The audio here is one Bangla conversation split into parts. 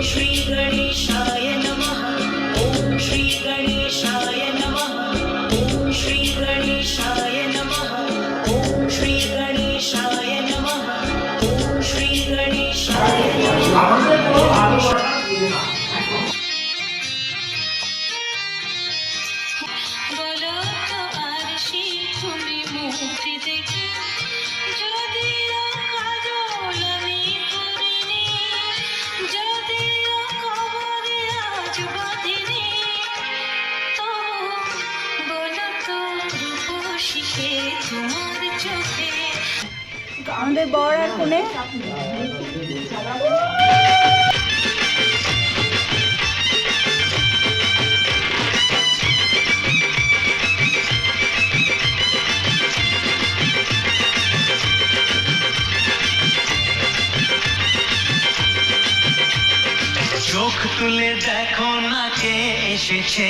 श्री गणेशाय আমাদের বর আর কোনে? চোখ তুলে দেখো না কে এসেছে।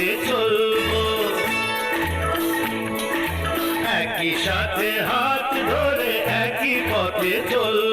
পথে চলবো। একই সাথে হাত ধরে একই পথে চলবো।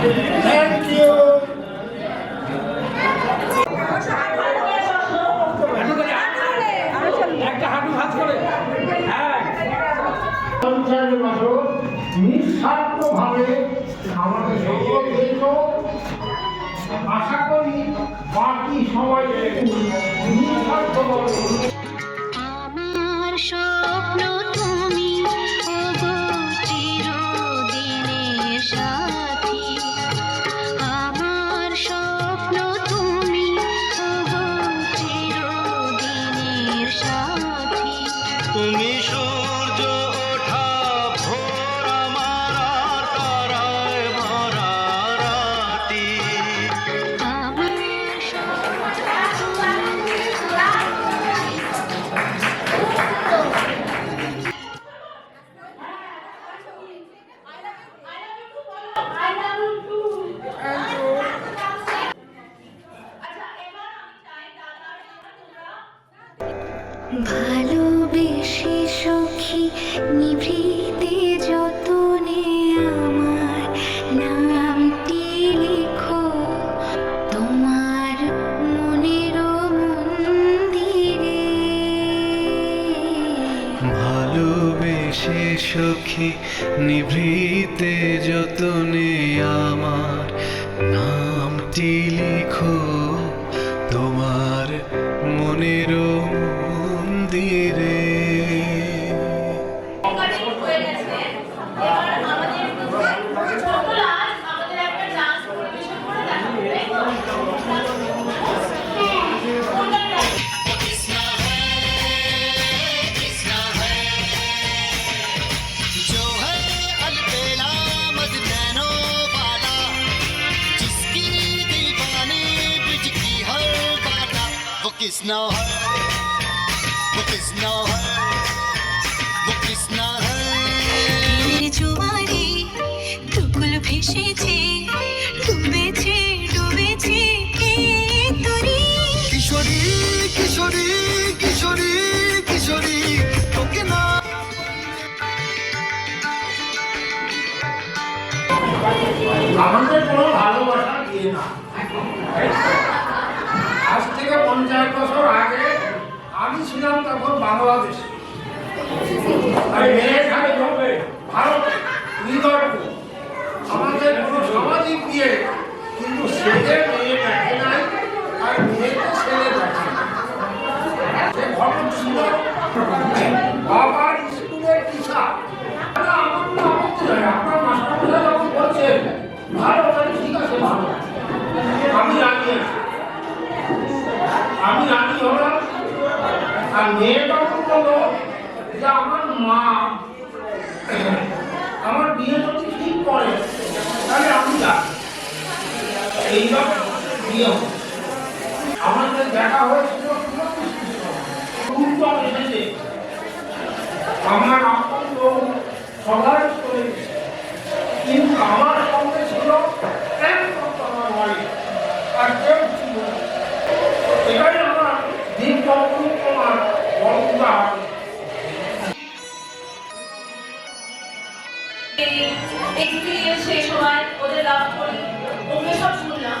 থ্যাংক ইউ একটা হাঁটু ভাঁজ করে হ্যাঁ পঞ্চায়েত বছর নিঃস্বার্থভাবে আমাদের সকল আশা করি বাকি সবাই ভালোবেসে সখী নিভৃতে যতনে আমার নামটি লিখো। তোমার মনের মন্দিরে কৃষ্ণ। হরে কৃষ্ণ। হরে কৃষ্ণ। হরে জোয়ারে তুকুল ভেসেছে ডুবেছে ডুবেছে তরি? কিশোরী কিশোরী কিশোরী কিশোরী তোকে আমাদের কোনো ভালোবাসা দিয়ে না। আজ থেকে পঞ্চাশ বছর আগে আমি ছিলাম তখন বাংলাদেশ। মেয়ে আমাদের কোন সমাজ নিয়ম আমাদের দেখা হয়েছিল এসেছে। আমার আতঙ্ক সবাই চলে কিন্তু আমার সঙ্গে ছিল একমাত্র আমার তোমার বড় সেই সময় ওদের লাভ করি। ওকে সব শুনলাম।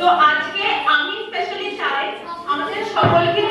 তো আজকে আমি স্পেশালি চাই আমাদের সকলকে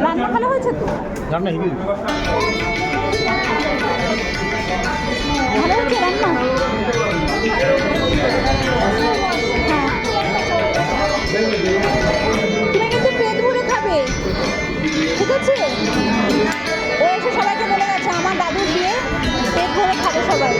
রান্না ভালো হয়েছে তো? রান্না হেভি ভালো হ্যাঁ। খাবে। ঠিক আছে? ও এসে সবাইকে বলে গেছে আমার দাদু দিয়ে পেট ভরে খাবে সবাই।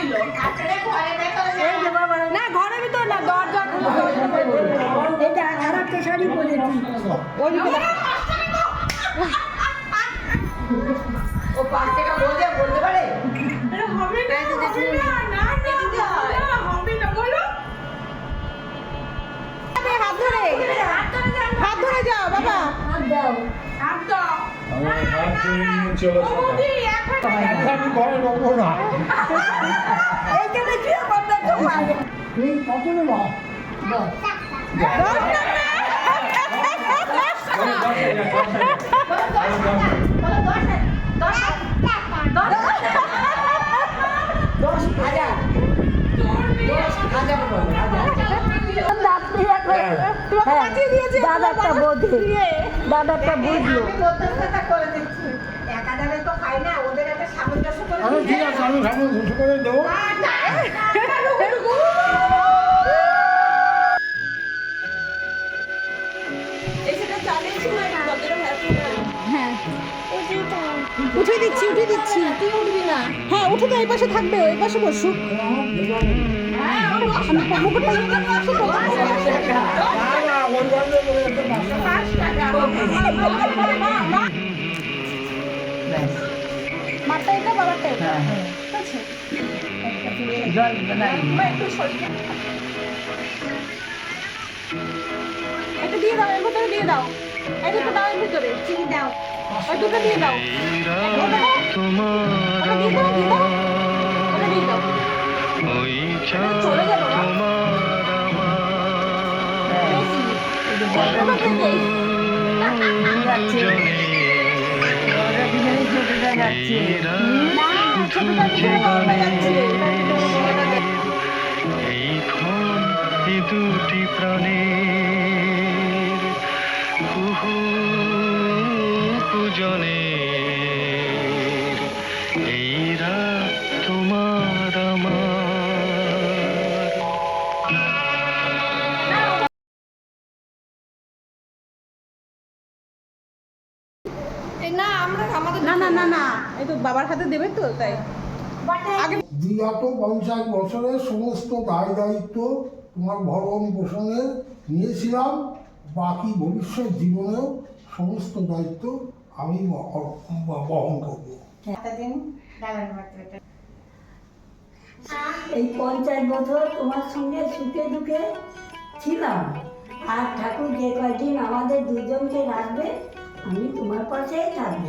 দিল। তারপরে ঘরে দেখা এই যে বাবা না ঘরের ভিতর না দরজা খুলে দরজা খুলে এটা আর একটা শাড়ি পরেছি ও পাঁচ টাকা বলতে বলতে পারে? হবে না হবে না না না না হবে না বলো। হাত ধরে। হাত ধরে যাও বাবা। হাত দাও। নিয়ে চলো এখন এখন ঘরে ঢোকবো না এইখানে কি করতে তোমার তুই কত নেবা দাদাটা আমি ঠিক আছে আমি উঠে দিচ্ছি উঠে দিচ্ছি। হ্যাঁ উঠে তো এই পাশে থাকবে, এই পাশে বসুক। আমি মুকুটটা ইয়ে করে আসি তো। না না ওই বন্ধ করে একটা পাশে মারটা এটা বাবারটা এটা ঠিক আছে মা, একটু সরিয়ে এটা দিয়ে দাও দিয়ে দাও এটা দাও দিয়ে দাও এই এ দুটি প্রাণের কুহু পূজনে বাবার হাতে দেবে তো তাই। বিগত পঞ্চাশ বছরের সমস্ত দায় দায়িত্ব তোমার ভরণ পোষণের নিয়েছিলাম বাকি ভবিষ্যৎ জীবনেও সমস্ত দায়িত্ব আমি বহন করব। এই পঞ্চাশ বছর তোমার সঙ্গে সুখে দুঃখে ছিলাম। আর ঠাকুর যে কয়দিন আমাদের দুজনকে রাখবে আমি তোমার পাশেই থাকব।